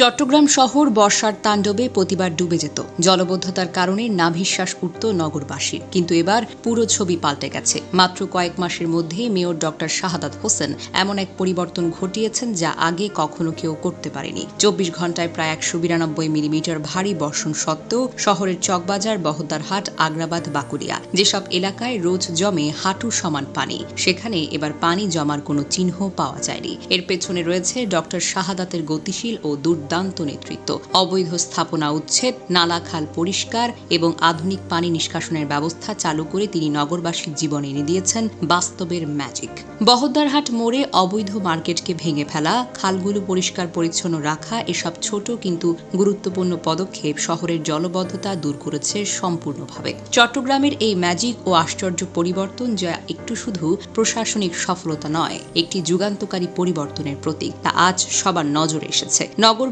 চট্টগ্রাম শহর বর্ষার তাণ্ডবে প্রতিবার ডুবে যেত। জলবদ্ধতার কারণে নাভিশ্বাস উঠত নগরবাসীর। কিন্তু এবার পুরো ছবি পাল্টে গেছে। মাত্র কয়েক মাসের মধ্যেই মেয়র ডক্টর শাহাদাত হোসেন এমন এক পরিবর্তন ঘটিয়েছেন যা আগে কখনো কেউ করতে পারেনি। চব্বিশ ঘন্টায় প্রায় একশো বিরানব্বই মিলিমিটার ভারী বর্ষণ সত্ত্বেও শহরের চকবাজার বহদ্দারহাট আগ্রাবাদ, বাকুড়িয়া যেসব এলাকায় রোজ জমে হাঁটু সমান পানি, সেখানে এবার পানি জমার কোনো চিহ্ন পাওয়া যায়নি। এর পেছনে রয়েছে ডক্টর শাহাদাতের গতিশীল ও দুর্দান্ত নেতৃত্ব। অবৈধ স্থাপনা উচ্ছেদ, নালা খাল পরিষ্কার এবং আধুনিক পানি নিষ্কাশনের ব্যবস্থা চালু করে তিনি নগরবাসীর জীবনে এনে দিয়েছেন বাস্তবের ম্যাজিক। বহদ্দারহাট মোড়ে অবৈধ মার্কেটকে ভেঙে ফেলা, খালগুলো পরিষ্কার পরিচ্ছন্ন রাখা, এসব ছোট কিন্তু গুরুত্বপূর্ণ পদক্ষেপ শহরের জলবদ্ধতা দূর করেছে সম্পূর্ণভাবে। চট্টগ্রামের এই ম্যাজিক ও আশ্চর্য পরিবর্তন যা একটু শুধু প্রশাসনিক সফলতা নয়, একটি যুগান্তকারী পরিবর্তনের প্রতীক, তা আজ সবার নজরে এসেছে।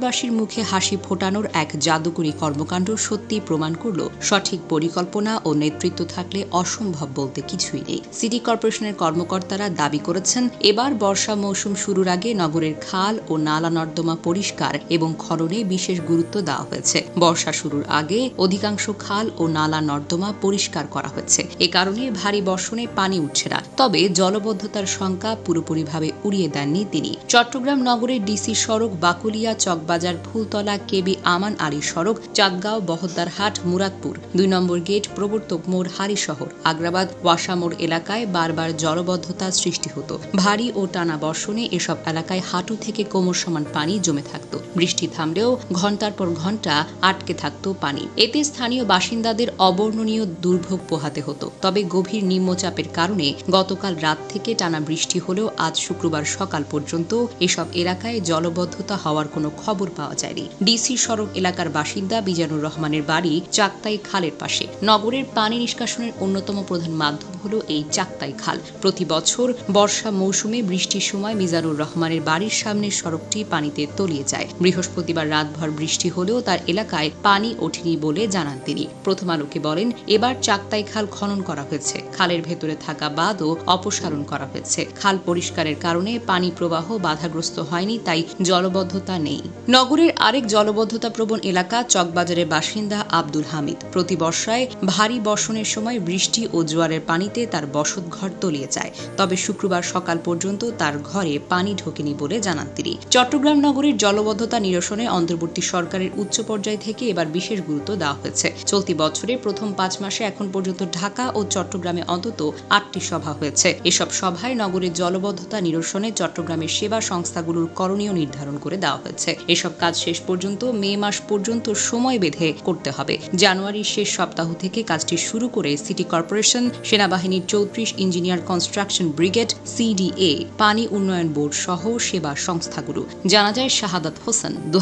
নগরবাসীর মুখে হাসি ফোটানোর এক জাদুকরী কর্মকাণ্ড সত্যি প্রমাণ করল সঠিক পরিকল্পনা ও নেতৃত্ব থাকলে অসম্ভব বলতে কিছুই নেই। সিটি কর্পোরেশনের কর্মকর্তারা দাবি করেছেন, এবার বর্ষা মৌসুম শুরুর আগে নগরের খাল ও নালা নর্দমা পরিষ্কার এবং খননে বিশেষ গুরুত্ব দেওয়া হয়েছে। বর্ষা শুরুর আগে অধিকাংশ খাল ও নালা নর্দমা পরিষ্কার করা হয়েছে। এ কারণে ভারী বর্ষণে পানি উঠছে না। তবে জলবদ্ধতার শঙ্কা পুরোপুরিভাবে উড়িয়ে দেননি তিনি। চট্টগ্রাম নগরের ডিসি সড়ক বাকুলিয়া চকবাজার ফুলতলা, কেবি আমান আলী সড়ক, চাঁদগাঁও বহদ্দারহাট মুরাদপুর। দুই নম্বর গেট, প্রবর্তক মোড়, হারি শহর। আগ্রাবাদ ওয়াসামোড় এলাকায় বারবার জলবদ্ধতা সৃষ্টি হতো। ভারী ও টানা বর্ষণে এসব এলাকায় হাঁটু থেকে কোমর সমান পানি জমে থাকতো। বৃষ্টি থামলেও ঘণ্টার পর ঘণ্টা আটকে থাকতো পানি। এতে স্থানীয় বাসিন্দাদের অবর্ণনীয় দুর্ভোগ পোহাতে হতো। তবে গভীর নিম্নচাপের কারণে গতকাল রাত থেকে টানা বৃষ্টি হলেও আজ শুক্রবার সকাল পর্যন্ত এসব এলাকায় জলবদ্ধতা হওয়ার কোনো খবর পাওয়া যায়নি। ডিসি সড়ক এলাকার বাসিন্দা বিজানুর রহমানের বাড়ি চাকতাই খালের পাশে। নগরের পানি নিষ্কাশনের অন্যতম প্রধান মাধ্যম হলো এই চাকতাই খাল। প্রতি বছর বর্ষা মৌসুমে বৃষ্টির সময় মিজানুর রহমানের বাড়ির সামনের সড়কটি পানিতে তলিয়ে যায়। বৃহস্পতিবার রাতভর বৃষ্টি হলেও তার এলাকায় পানি ওঠেনি বলে জানান তিনি। প্রথম আলোকে বলেন, এবার চাকতাই খাল খনন করা হয়েছে। খালের ভেতরে থাকা বাঁধও অপসারণ করা হয়েছে। খাল পরিষ্কারের কারণে পানি প্রবাহ বাধাগ্রস্ত হয়নি, তাই জলবদ্ধতা নেই। নগরের আরেক জলবদ্ধতা প্রবণ এলাকা চকবাজারের বাসিন্দা আব্দুল হামিদ। প্রতি বর্ষায় ভারী বর্ষণের সময় বৃষ্টি ও জোয়ারের পানিতে তার বসত ঘর তলিয়ে যায়। তবে শুক্রবার সকাল পর্যন্ত তার ঘরে পানি ঢোকেনি বলে জানান তিনি। চট্টগ্রাম নগরের জলবদ্ধতা নিরসনে অন্তর্বর্তী সরকারের উচ্চ পর্যায় থেকে এবার বিশেষ গুরুত্ব দেওয়া হয়েছে। চলতি বছরের প্রথম পাঁচ মাসে এখন পর্যন্ত ঢাকা ও চট্টগ্রামে অন্তত আটটি সভা হয়েছে। এসব সভায় নগরের জলবদ্ধতা নিরসনে চট্টগ্রামের সেবা সংস্থাগুলোর করণীয় নির্ধারণ করে দেওয়া হয়েছে। এসব কাজ শেষ পর্যন্ত, মে মাস পর্যন্ত সময় বেঁধে করতে হবে। জানুয়ারির শেষ সপ্তাহ থেকে কাজটি শুরু করে সিটি কর্পোরেশন, সেনাবাহিনীর চৌত্রিশ ইঞ্জিনিয়ার কনস্ট্রাকশন ব্রিগেড, সিডিএ, পানি উন্নয়ন বোর্ড সহ সেবা সংস্থাগুলো। জানা যায়, শাহাদাত হোসেন দু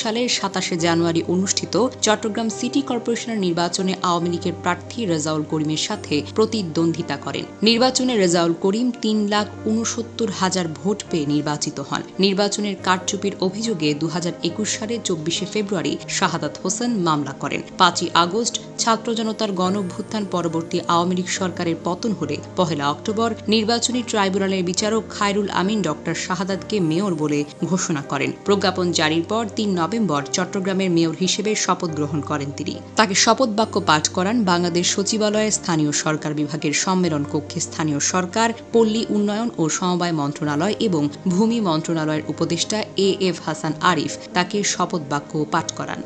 সালের সাতাশে জানুয়ারি অনুষ্ঠিত চট্টগ্রাম সিটি কর্পোরেশনের নির্বাচনে আওয়ামী লীগের প্রার্থী রেজাউল করিমের সাথে প্রতিদ্বন্দ্বিতা করেন। নির্বাচনে রেজাউল করিম তিন লাখ উনসত্তর হাজার ভোট পেয়ে নির্বাচিত হন। নির্বাচনের কারচুপির অভিযোগে দু সালের চব্বিশে ফেব্রুয়ারি শাহাদাত হোসেন মামলা করেন। পাঁচই আগস্ট ছাত্র জনতার গণভ্যুত্থান পরবর্তী আওয়ামী লীগ সরকারের পতন হলে পহেলা অক্টোবর নির্বাচনী ট্রাইব্যুনালের বিচারক খায়রুল আমিন ডক্টর শাহাদাতকে মেয়র বলে ঘোষণা করেন। প্রজ্ঞাপন জারির পর তিন নভেম্বর চট্টগ্রামের মেয়র হিসেবে শপথ গ্রহণ করেন তিনি। তাকে শপথ বাক্য পাঠ করান বাংলাদেশ সচিবালয়ে স্থানীয় সরকার বিভাগের সম্মেলন কক্ষে স্থানীয় সরকার, পল্লী উন্নয়ন ও সমবায় মন্ত্রণালয় এবং ভূমি মন্ত্রণালয়ের উপদেষ্টা এ এফ হাসান আরিফ তাকে শপথ বাক্য পাঠ করান।